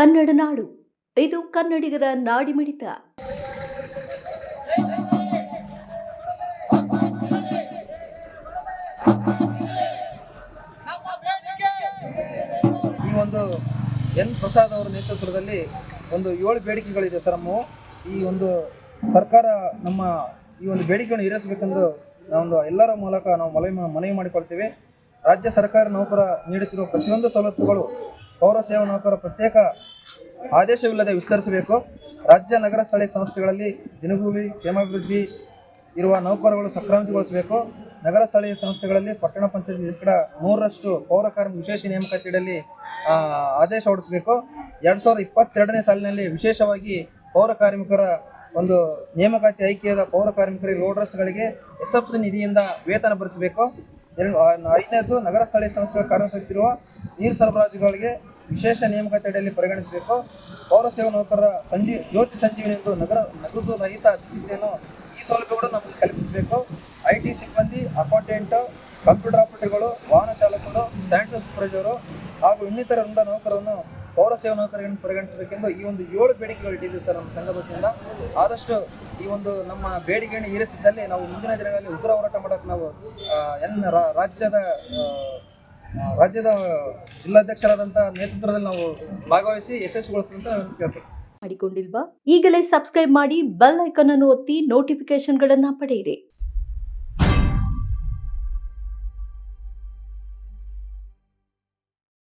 ಕನ್ನಡ ನಾಡು. ಇದು ಕನ್ನಡಿಗರ ನಾಡಿಮಿಡಿತ ಈ ಒಂದು ಎನ್ ಪ್ರಸಾದ್ ಅವರ ನೇತೃತ್ವದಲ್ಲಿ ಒಂದು ಏಳು ಬೇಡಿಕೆಗಳಿದೆ ಸರ್ ನಮ್ಮ ಈ ಒಂದು ಸರ್ಕಾರ ನಮ್ಮ ಈ ಒಂದು ಬೇಡಿಕೆಯನ್ನು ಈಡೇರಿಸಬೇಕೆಂದು ನಾವೊಂದು ಎಲ್ಲರ ಮೂಲಕ ನಾವು ಮನವಿ ಮನವಿ ಮಾಡಿಕೊಳ್ತೇವೆ. ರಾಜ್ಯ ಸರ್ಕಾರ ನೌಕರ ನೀಡುತ್ತಿರುವ ಪ್ರತಿಯೊಂದು ಸವಲತ್ತುಗಳು ಪೌರ ಸೇವಾ ನೌಕರ ಪ್ರತ್ಯೇಕ ಆದೇಶವಿಲ್ಲದೆ ವಿಸ್ತರಿಸಬೇಕು. ರಾಜ್ಯ ನಗರ ಸ್ಥಳೀಯ ಸಂಸ್ಥೆಗಳಲ್ಲಿ ದಿನಗೂಲಿ ಕ್ಷೇಮಾಭಿವೃದ್ಧಿ ಇರುವ ನೌಕರಗಳು ಸಕ್ರಮಿತಗೊಳಿಸಬೇಕು ನಗರ ಸ್ಥಳೀಯ ಸಂಸ್ಥೆಗಳಲ್ಲಿ ಪಟ್ಟಣ ಪಂಚಾಯತ್ ಶೇಕಡ ಮೂರರಷ್ಟು ಪೌರ ಕಾರ್ಮಿಕ ವಿಶೇಷ ನೇಮಕಾತಿಯಲ್ಲಿ ಆ, ಆದೇಶ ಹೊರಡಿಸಬೇಕು. ಎರಡು ಸಾವಿರದ ಇಪ್ಪತ್ತೆರಡನೇ ಸಾಲಿನಲ್ಲಿ ವಿಶೇಷವಾಗಿ ಪೌರ ಕಾರ್ಮಿಕರ ಒಂದು ನೇಮಕಾತಿ ಆಯ್ಕೆಯಾದ ಪೌರ ಕಾರ್ಮಿಕರಿಗೆ ಲೋಡರ್ಸ್ಗಳಿಗೆ ಎಸ್ ಎಫ್ ಸಿ ನಿಧಿಯಿಂದ ವೇತನ ಭರಿಸಬೇಕು. ಎರಡು ಐದನೇದು ನಗರ ಸ್ಥಳೀಯ ಸಂಸ್ಥೆಗಳ ಕಾರ್ಯನಿರ್ವಹಿಸುತ್ತಿರುವ ನೀರು ಸರಬರಾಜುಗಳಿಗೆ ವಿಶೇಷ ನೇಮಕಾತಿ ಅಡಿಯಲ್ಲಿ ಪರಿಗಣಿಸಬೇಕು. ಪೌರ ಸೇವಾ ನೌಕರರ ಸಂಜೀ, ಜ್ಯೋತಿ ಸಂಜೀವಿನಿ ಎಂದು ನಗರ, ನಗರದ ರಹಿತ ಚಿಕಿತ್ಸೆಯನ್ನು ಈ ಸೌಲಭ್ಯ ಕೂಡ ನಮಗೆ ಕಲ್ಪಿಸಬೇಕು. ಐ ಟಿ ಸಿಬ್ಬಂದಿ, ಅಕೌಂಟೆಂಟ್, ಕಂಪ್ಯೂಟರ್ ಆಪರೇಟರ್ಗಳು, ವಾಹನ ಚಾಲಕರು ಸ್ಯಾನಿಟರಿ ಸೂಪರ್ವೈಸರು ಹಾಗೂ ಇನ್ನಿತರ ವೃಂದ ನೌಕರರನ್ನು ಪೌರ ಸೇವಾ ನೌಕರರನ್ನು ಪರಿಗಣಿಸಬೇಕೆಂದು ಈ ಒಂದು ಏಳು ಬೇಡಿಕೆಗಳು ಇಟ್ಟಿದ್ದೀವಿ ಸರ್ ನಮ್ಮ ಸಂಘದ ವತಿಯಿಂದ. ಆದಷ್ಟು ಈ ಒಂದು ನಮ್ಮ ಬೇಡಿಕೆಯನ್ನು ಈರಿಸಿದ್ದಲ್ಲಿ ನಾವು ಮುಂದಿನ ದಿನಗಳಲ್ಲಿ ಉಗ್ರ ಹೋರಾಟ ಮಾಡೋಕೆ ನಾವು ಎನ್ ರಾಜ್ಯದ ರಾಜ್ಯದ ಜಿಲ್ಲಾಧ್ಯಕ್ಷರಾದಂಥ ನೇತೃತ್ವದಲ್ಲಿ ನಾವು ಭಾಗವಹಿಸಿ ಯಶಸ್ವಿಗೊಳಿಸ್ತಂತ ಕೇಳ್ತೀನಿ. ಮಾಡಿಕೊಂಡಿಲ್ವಾ? ಈಗಲೇ ಸಬ್ಸ್ಕ್ರೈಬ್ ಮಾಡಿ ಬೆಲ್ ಐಕಾನ್ ಅನ್ನು ಒತ್ತಿ ನೋಟಿಫಿಕೇಶನ್ಗಳನ್ನು ಪಡೆಯಿರಿ.